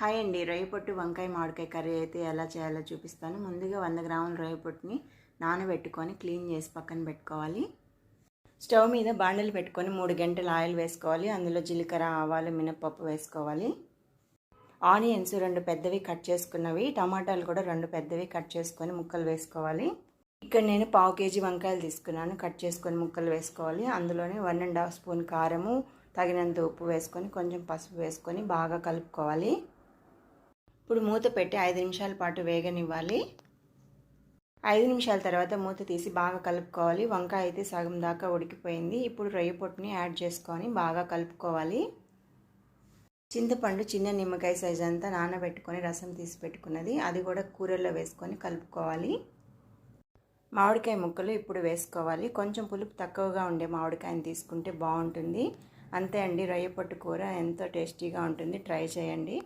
Hi అండి. రొయ్య పొట్టు వంకాయ మామిడికాయ కర్రీ అయితే ఎలా చేయాలో చూపిస్తాను. ముందుగా వంద గ్రాముల రొయ్య పొట్టుని నానబెట్టుకొని క్లీన్ చేసి పక్కన పెట్టుకోవాలి. స్టవ్ మీద బాండలు పెట్టుకొని మూడు గంటలు ఆయిల్ వేసుకోవాలి. అందులో జీలకర్ర ఆవాలు మినపప్పు వేసుకోవాలి. ఆనియన్స్ రెండు పెద్దవి కట్ చేసుకున్నవి. టమాటాలు కూడా రెండు పెద్దవి కట్ చేసుకొని ముక్కలు వేసుకోవాలి. ఇక్కడ నేను పావు కేజీ వంకాయలు తీసుకున్నాను. కట్ చేసుకొని ముక్కలు వేసుకోవాలి. అందులోనే వన్ అండ్ హాఫ్ స్పూన్ కారము తగినంత ఉప్పు వేసుకొని కొంచెం పసుపు వేసుకొని బాగా కలుపుకోవాలి. ఇప్పుడు మూత పెట్టి ఐదు నిమిషాల పాటు వేగనివ్వాలి. ఐదు నిమిషాల తర్వాత మూత తీసి బాగా కలుపుకోవాలి. వంకాయ అయితే సగం దాకా ఉడికిపోయింది. ఇప్పుడు రొయ్య పొట్టుని యాడ్ చేసుకొని బాగా కలుపుకోవాలి. చింతపండు చిన్న నిమ్మకాయ సైజ్ అంతా నానబెట్టుకొని రసం తీసి పెట్టుకున్నది. అది కూడా కూరల్లో వేసుకొని కలుపుకోవాలి. మామిడికాయ ముక్కలు ఇప్పుడు వేసుకోవాలి. కొంచెం పులుపు తక్కువగా ఉండే మామిడికాయని తీసుకుంటే బాగుంటుంది. అంతే అండి. రొయ్య పొట్టు కూర ఎంతో టేస్టీగా ఉంటుంది. ట్రై చేయండి.